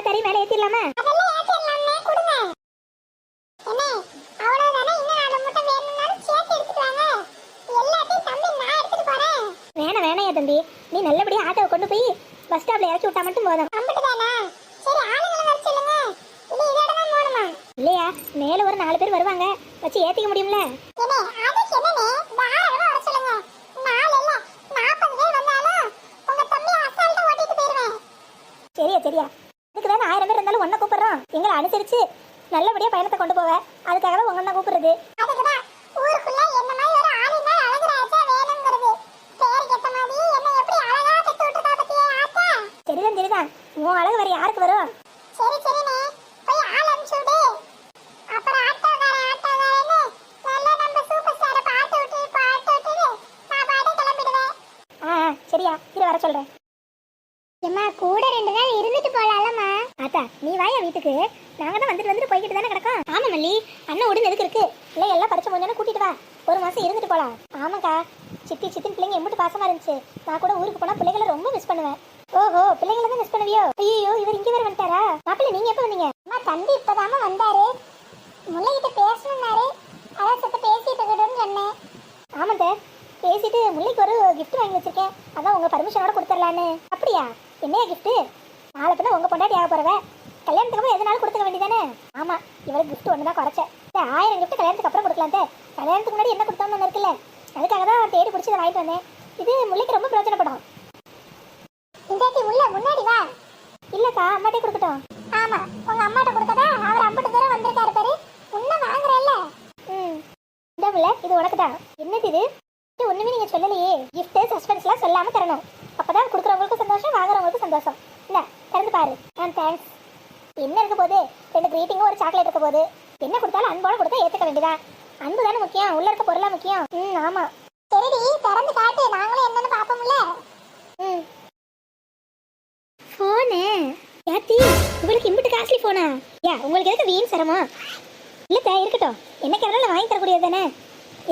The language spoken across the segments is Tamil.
தறி மேலே ஏற்றிடலாமா வேணாம் வேணாம் தம்பி நீ நல்லபடியாக ஆட்டோவை கொண்டு போய் பஸ் ஸ்டாப்ல இறக்கி விட்டா மட்டும் போதும். இல்லையா? மேலே ஒரு நாலு பேர் வருவாங்க. வச்சு ஏற்றிக்க முடியும்ல? சரியா சரியா. இருந்தாலும் ஒன்றை கூப்பிடுறோம் எங்களை அனுசரித்து நல்லபடியாக பயணத்தை கொண்டு போவ. அதுக்காக தான் உங்களை கூப்பிடுறது சரிதான் சரிதான் உன் அழகு வேறு யாருக்கு வரும்? சரி சரிண்ணே. போய் ஆள் அனுப்பிச்சு விடு. அப்புறம் ஆட்டோக்காரன் ஆட்டோக்காரன்னு நல்லா நம்ம சூப்பர் ஸ்டாரை பாட்டு விட்டு பாட்டு விட்டுட்டு நான் பாட்டு கிளம்பிடுவேன். ஆ சரியா. இரு வர சொல்கிறேன் அம்மா கூட ரெண்டு நாள் இருந்துட்டு போலாம்மா ஆத்தா நீ வாயா வீட்டுக்கு. நாங்கள் தான் வந்துட்டு வந்துட்டு போய்கிட்டு தானே கிடக்கோம். ஆமாம் மல்லி அண்ணன் உடனே எதுக்கு இருக்கு? இல்லை எல்லாம் படிச்சு முடிஞ்சோன்னு கூட்டிட்டு வா. ஒரு மாதம் இருந்துட்டு போகலாம் ஆமாக்கா சித்தி சித்தின் பிள்ளைங்க எம்பிட்டு பாசமாக இருந்துச்சு. நான் கூட ஊருக்கு போனால் பிள்ளைகளை ரொம்ப மிஸ் பண்ணுவேன். ஓஹோ பிள்ளைங்களை தான் மிஸ் பண்ணுவியோ? ஐயோ இவர் இங்கே வேற வந்துட்டாரா? மாப்பிள்ளை நீங்கள் எப்போ வந்தீங்க? அம்மா தம்பி இப்பதாம்மா வந்தாரு. முல்லைகிட்ட பேசணும்னாரு. அதான் சத்த பேசிட்டு இருக்கட்டும்னு சொன்னேன். ஆமாம் சார் பேசிட்டு முல்லைக்கு ஒரு gift வாங்கி வச்சிருக்கேன். அதான் உங்கள் பர்மிஷனோட கொடுத்துடலான்னு. அப்படியா? என்னையா கிஃப்ட்டு நாளை பின்ன உங்கள் பொண்டாட்டி ஆக போகிறவ கல்யாணத்துக்கு அப்புறம் எதனாலும் கொடுத்துக்க வேண்டியதானே? ஆமாம் இவளுக்கு கிஃப்ட் ஒன்று தான் குறைச்சேன் இல்லை ஆயிரம் கிஃப்ட் கல்யாணத்துக்கு அப்புறம் கொடுக்கலாம் கல்யாணத்துக்கு முன்னாடி என்ன கொடுத்தோம்னு ஒன்று இருக்குல்ல? அதுக்காக தான் தேடி பிடிச்சி இதை வாங்கிட்டு வந்தேன். இது முல்லைக்கு ரொம்ப பிரயோஜனப்படும். இந்தாட்டி உள்ள முன்னாடி வா. இல்லைக்கா அம்மாட்டே கொடுக்கட்டும். ஆமா உங்க அம்மாட்ட கொடுத்ததா அவர் அம்பட்டு தூரம் வந்திருக்காரு பாரு உன்ன வாங்குறல்ல ம் இந்த முல்லை இது உனக்கு தான் என்னது இது இது ஒன்றுமே நீங்கள் சொல்லலையே gift சஸ்பென்ஸ்லாம் சொல்லாமல் தரணும் தான் கொடுக்குறவங்களுக்கும் சந்தோஷம் வாங்குறவங்களுக்கும் சந்தோஷம். இல்லை திறந்து பாரு. ஆ தேங்க்ஸ் என்ன இருக்க போகுது? ரெண்டு கிரீட்டிங்கும் ஒரு சாக்லேட் இருக்க போகுது. என்ன கொடுத்தாலும் அன்போட கொடுத்தா ஏற்றுக்க வேண்டியதா? அன்பு தானே முக்கியம். உள்ள இருக்க பொருளா முக்கியம். ம் ஆமாம் சரிடி திறந்து காட்டு. நாங்களும் என்னன்னு பாப்போம்ல ம். ஃபோனு யாத்தி உங்களுக்கு இம்பிட்டு காஸ்ட்லி ஃபோனா யா உங்களுக்கு எதுக்கு வீண் சிரமம்? இல்லை இருக்கட்டும். என்ன கேட்டாலும் வாங்கி தரக்கூடியது தானே?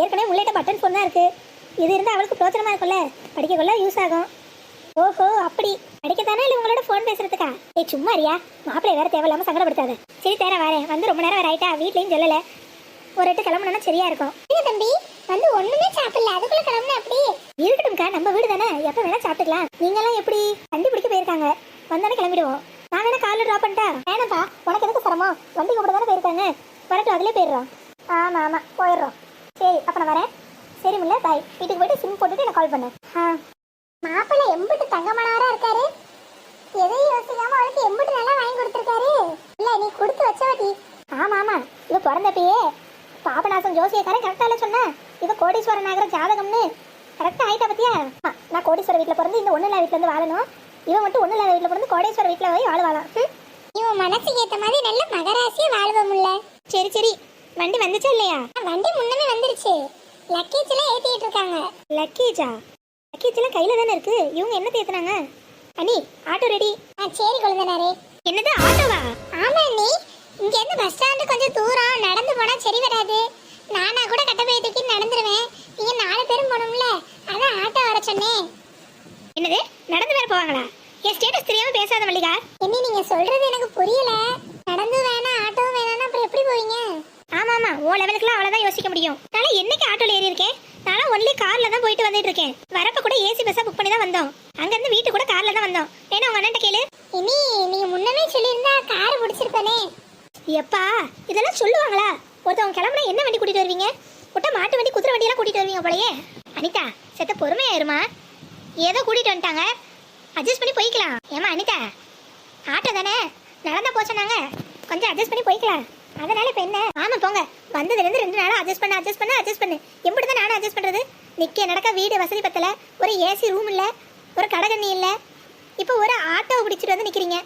ஏற்கனவே முல்லைட்ட பட்டன் ஃபோன் தான் இருக்கு. இது இருந்தால் அவளுக்கு பிரோஜனமா இருக்கும்ல? படிக்கக்குள்ள யூஸ் ஆகும். ஓஹோ அப்படி. அடிக்கத்தானே இல்லை உங்களோட ஃபோன் பேசுறதுக்கா? ஏ சும்மா அறியா மாப்பிள்ளை வேற தேவையில்லாம சங்கடப்படுத்தாத. சரி தேர வரேன். வந்து ரொம்ப நேரம் வேற ஆயிட்டா வீட்லையும் சொல்லல. ஒரு எட்டு கிளம்புனா சரியா இருக்கும். இல்ல தம்பி வந்து ஒண்ணுமே சாப்பிடல. அதுக்குள்ள கிளம்புன அப்படி இருக்கட்டும்க்கா நம்ம வீடு தானே. எப்ப வேணா சாப்பிட்டுக்கலாம். நீங்கெல்லாம் எப்படி வண்டி பிடிக்க போயிருக்காங்க வந்தானே கிளம்பிடுவோம் நான் வேணா காலைல ட்ராப் பண்ணிட்டா வேணாப்பா உனக்கு எதுக்கு சிரமம் வண்டி கூட தானே போயிருக்காங்க வரட்டும் அதிலே போயிடுறோம் ஆமாம் ஆமாம் போயிடுறோம் சரி அப்போ நான் வரேன் சரி முல்ல பாய் வீட்டுக்கு போயிட்டு சிம் போட்டுட்டு நான் கால் பண்ணேன் ஆ மாப்பிள்ளை எம்பிட்டு தங்கமானவரா இருக்காரு எதையும் அவளுக்கு எம்பிட்டு நல்லா வாங்கி கொடுத்துருக்காரு. இல்ல நீ கொடுத்து வச்சவட்டி ஆமாம் ஆமாம் இவ பிறந்தப்பயே பாபநாசம் ஜோசியக்காரன் கரெக்டாக இல்லை சொன்னேன் இவ கோடீஸ்வரன் ஆகிற ஜாதகம்னு கரெக்டாக ஆயிட்டா பத்தியா? நான் கோடீஸ்வர வீட்டில் பிறந்து இந்த இல்லாத வீட்டில் வந்து வாழணும். இவன் மட்டும் இல்லாத வீட்டில் பிறந்து கோடீஸ்வர வீட்டில் போய் வாழ்வாளாம். இவன் மனசுக்கு ஏத்த மாதிரி நல்ல மகராசியா வாழ்வோம்ல சரி சரி. வண்டி வந்துச்சா இல்லையா? வண்டி முன்னமே வந்துருச்சு. லக்கேஜ் எல்லாம் ஏத்திட்டு இருக்காங்க. லக்கேஜா லக்கேஜ் எல்லாம் கையில தானே இருக்கு. இவங்க என்ன தேத்துனாங்க அனி ஆட்டோ ரெடி ஆ சரி குழந்தனாரே. என்னது ஆட்டோவா? ஆமா நீ இங்க இருந்து பஸ் ஸ்டாண்டு கொஞ்சம் தூரம் நடந்து போனா சரி வராது. நானா கூட கட்டப்பைய தூக்கி நடந்துருவேன். நீங்க நாலு பேரும் போகணும்ல அதான் ஆட்டோ வர சொன்னேன். என்னது நடந்து வேற போவாங்களா? என் ஸ்டேட்டஸ் தெரியாம பேசாத மல்லிகா. என்ன நீங்க சொல்றது எனக்கு புரியல. நடந்து வேணாம் ஆட்டோவும் வேணாம்னா அப்புறம் எப்படி போவீங்க? ஆமா ஆமா ஓ லெவலுக்குலாம் அவ்வளவுதான் யோசிக்க முடியும் நான் என்னைக்கு ஆட்டோல ஏறி இருக்கேன் நான் ஒன்லி கார்ல தான் போயிட்டு வந்துட்டு இருக்கேன் வரப்ப கூட ஏசி பஸ்ஸா புக் பண்ணி தான் வந்தோம் அங்க இருந்து வீட்டு கூட கார்ல தான் வந்தோம் வேணா கேளு. இனி நீங்க முன்னமே சொல்லியிருந்தா கார் பிடிச்சிருப்பனே. எப்பா இதெல்லாம் சொல்லுவாங்களா? ஒருத்தவங்க கிளம்புனா என்ன வண்டி கூட்டிட்டு வருவீங்க? விட்டா மாட்டு வண்டி குதிரை வண்டியெல்லாம் கூட்டிட்டு வருவீங்க போலயே. அனிதா செத்த பொறுமையா இருமா. ஏதோ கூட்டிட்டு வந்துட்டாங்க. அட்ஜஸ்ட் பண்ணி போய்க்கலாம். ஏமா அனிதா ஆட்டோ தானே? நடந்தா போச்சோன்னாங்க கொஞ்சம் அட்ஜஸ்ட் பண்ணி போய்க்கலாம். அதனால இப்போ என்ன? ஆமாம் போங்க. வந்ததுலேருந்து ரெண்டு நாளாக அட்ஜஸ்ட் பண்ண அட்ஜஸ்ட் பண்ண அட்ஜஸ்ட் பண்ணு. எப்படி தான் நானும் அட்ஜஸ்ட் பண்ணுறது நிற்க நடக்க வீடு வசதி பத்தலை. ஒரு ஏசி ரூம் இல்லை. ஒரு கடை தண்ணி இல்லை. இப்போ ஒரு ஆட்டோ பிடிச்சிட்டு வந்து நிக்கிறீங்க.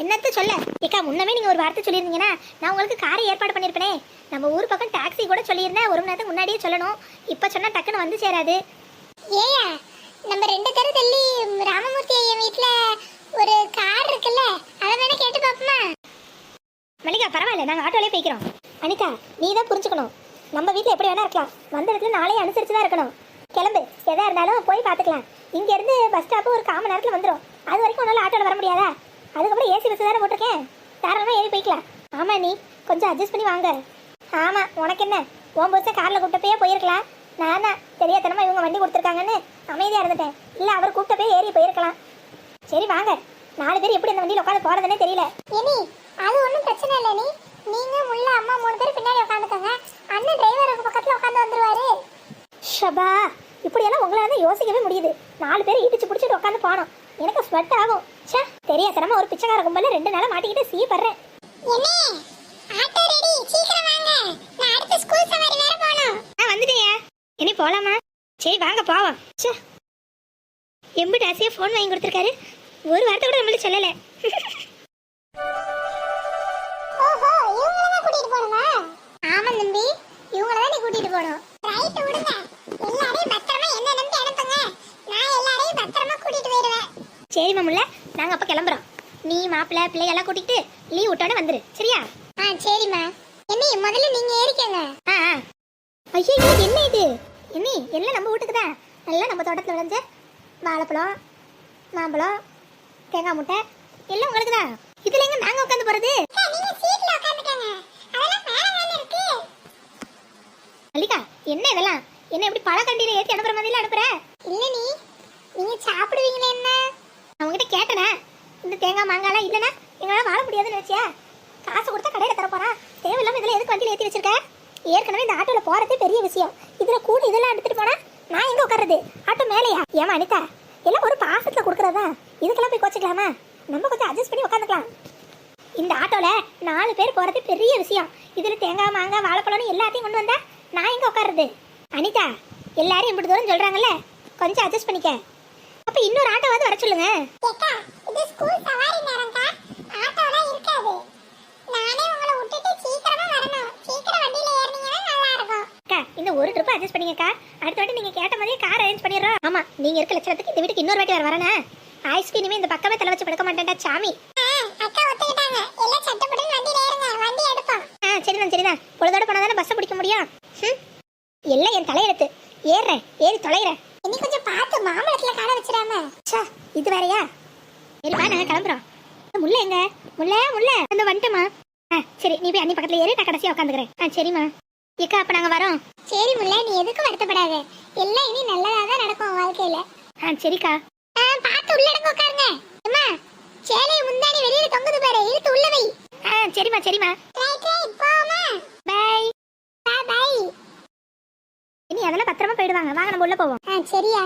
என்னத்த சொல்ல? ஏக்கா முன்னமே நீங்க ஒரு வார்த்தை சொல்லியிருந்தீங்கன்னா நான் உங்களுக்கு காரை ஏற்பாடு பண்ணியிருப்பேனே. நம்ம ஊர் பக்கம் டாக்ஸி கூட சொல்லியிருந்தேன். ஒரு மணி நேரத்துக்கு முன்னாடியே சொல்லணும். இப்போ சொன்னா டக்குன்னு வந்து சேராது. ஏயா நம்ம ரெண்டு தெரு தள்ளி ராமமூர்த்தி ஐயா வீட்ல ஒரு கார் இருக்குல்ல அதை வேணா கேட்டு பாப்போமா மல்லிகா பரவாயில்ல. நாங்கள் ஆட்டோலேயே போய்க்கிறோம். அனிதா நீ தான் புரிஞ்சுக்கணும். நம்ம வீட்டில் எப்படி வேணா இருக்கலாம். வந்த இடத்துல நாளையே அனுசரிச்சு தான் இருக்கணும். கிளம்பு. எதா இருந்தாலும் போய் பார்த்துக்கலாம். இங்கேருந்து பஸ் ஸ்டாப்பு ஒரு காமன் நேரத்தில் வந்துடும் அது வரைக்கும் உன்னால் ஆட்டோவில் வர முடியாதா? அதுக்கப்புறம் ஏசி பஸ் தானே போட்டிருக்கேன். தாராளமாக ஏறி போய்க்கலாம். ஆமா நீ கொஞ்சம் அட்ஜஸ்ட் பண்ணி வாங்க. ஆமா உனக்கு என்ன? உன் பஸ்ஸை காரில் கூப்பிட்டப்பே போயிருக்கலாம். நான் தான் தெரியாதனமா இவங்க வண்டி கொடுத்துருக்காங்கன்னு அமைதியாக இருந்துட்டேன். இல்லை அவர் கூப்பிட்டப்பே ஏறி போயிருக்கலாம். சரி வாங்க. நாலு பேர் எப்படி இந்த வண்டியில் உட்காந்து போகிறதுனே தெரியல. இனி அது ஒண்ணும் பிரச்சனை இல்ல நீ. நீங்க முள்ள அம்மா மூணு பேர் பின்னாடி உட்காந்துக்கோங்க. அண்ணன் டிரைவர் பக்கத்துல உட்காந்து வந்துருவாரு. ஷபா இப்படியெல்லாம் உங்களால யோசிக்கவே முடியுது. நாலு பேர் இடிச்சு பிடிச்சிட்டு உட்காந்து போனோம். எனக்கு ஸ்வெட் ஆகும். ச்சே தெரியாதனமா ஒரு பிச்சைக்கார கும்பல ரெண்டு நாளா மாட்டிக்கிட்டு சீ படுறேன் என்ன ஆட்டோ ரெடி சீக்கிரம் வாங்க. நான் அடுத்த ஸ்கூல் சவாரி வேற போகணும். ஆ வந்துட்டீங்க இனி போலாமா? சரி வாங்க போவோம். ச்சே. எம்பிட்டு ஆசையா ஃபோன் வாங்கி கொடுத்துருக்காரு. ஒரு வார்த்தை கூட நம்மளுக்கு சொல்லலை. மாப்பிள்ளை பிள்ளையெல்லாம் கூட்டிகிட்டு லீவ் விட்டோட வந்துரு. சரியா? ஆ சரிம்மா. என்ன முதல்ல நீங்க ஏறிக்கங்க. ஆ ஆ. ஐயோ என்ன இது? என்னி எல்லாம் நம்ம வீட்டுக்கு தான்? நல்லா நம்ம தோட்டத்தில் விளைஞ்ச வாழைப்பழம் மாம்பழம் தேங்காய் முட்டை எல்லாம் உங்களுக்கு தான். இதுல எங்க நாங்க உட்காந்து போறது? மல்லிகா என்ன இதெல்லாம்? என்ன இப்படி பழக்கண்டியில ஏற்றி அனுப்புற மாதிரிலாம் அனுப்புற? இல்ல நீ நீங்க சாப்பிடுவீங்களா என்ன? தேங்காய் மாங்காய்லாம் இல்லைன்னா எங்களால் வாழ முடியாதுன்னு வச்சியா காசு கொடுத்தா கடையில் தரப்போறா. தேவையில்லாமல் தேவையில்லாம இதில் எதுக்கு வண்டியில் ஏற்றி வச்சிருக்க? ஏற்கனவே இந்த ஆட்டோவில் போகிறதே பெரிய விஷயம். இதில் கூட இதெல்லாம் எடுத்துட்டு போனால் நான் எங்கே உட்காருது ஆட்டோ மேலேயா? ஏமா அனிதா எல்லாம் ஒரு பாசத்தில் கொடுக்குறதா? இதுக்கெல்லாம் போய் கோச்சிக்கலாமா? நம்ம கொஞ்சம் அட்ஜஸ்ட் பண்ணி உட்காந்துக்கலாம். இந்த ஆட்டோவில் நாலு பேர் போகிறது பெரிய விஷயம். இதில் தேங்காய் மாங்காய் வாழைப்பழம்னு எல்லாத்தையும் கொண்டு வந்தால் நான் எங்கே உட்கார்றது? அனிதா எல்லாரும் இப்படி தூரம் சொல்கிறாங்கல்ல கொஞ்சம் அட்ஜஸ்ட் பண்ணிக்க. அப்போ இன்னொரு ஆட்டோவாவது வர சொல்லுங்க. ஏக்கா இது ஸ்கூல் சவாரி நேரம்க்கா. ஆட்டோலாம் இருக்காது. நானே உங்களை விட்டுட்டு சீக்கிரமா வரணும். சீக்கிரம் வண்டியில ஏறினீங்கன்னா நல்லா இருக்கும் அக்கா இந்த ஒரு ட்ரிப் அட்ஜஸ்ட் பண்ணிங்கக்கா. அடுத்த வாட்டி நீங்க கேட்ட மாதிரியே கார் அரேஞ்ச் பண்ணிடுறோம். ஆமா நீங்க இருக்க லட்சணத்துக்கு இந்த வீட்டுக்கு இன்னொரு வாட்டி வர வரேனே? ஆயுஷ்க்கு இனிமே இந்த பக்கமே தலை வச்சு படுக்க மாட்டேன்டா சாமி. அக்கா ஒத்துக்கிட்டாங்க. எல்லாம் சட்டப்பட்டு வண்டியில ஏறுங்க. வண்டி எடுப்போம். ஆ சரிதான் சரிதான் பொழுதோட போனா தானே பஸ்ஸை பிடிக்க முடியும்? ம். எல்லாம் என் தலையெழுத்து. ஏறுறேன். ஏறி தொலைகிறேன் இனி கொஞ்சம் பார்த்து மாம்பழத்துல காண வச்சிடாம ச்சே இது வேறயா? சரிப்பா நாங்க கிளம்புறோம். முல்லை எங்க? முல்லை முல்லை. அந்த வந்துட்டோமா ஆ சரி நீ போய் அண்ணி பக்கத்துல ஏறி நான் கடைசியா உட்காந்துக்கிறேன் ஆ சரிம்மா. ஏக்கா அப்ப நாங்க வரோம். சரி முல்லை நீ எதுக்கும் வருத்தப்படாத. எல்லாம் இனி நல்லதா தான் நடக்கும் வாழ்க்கையில. ஆ சரிக்கா. ஆ, பார்த்து உள்ள இடங்க உட்காருங்க. அம்மா சேலையை முந்தானி வெளியில தொங்குது பாரு இழுத்து உள்ள வை. ஆ சரிம்மா சரிம்மா. ரைட் ரைட் போமா பை. Bye bye. இனி அதெல்லாம் பத்திரமா போயிடுவாங்க. வாங்க நம்ம உள்ள போவோம். ஆ சரியா.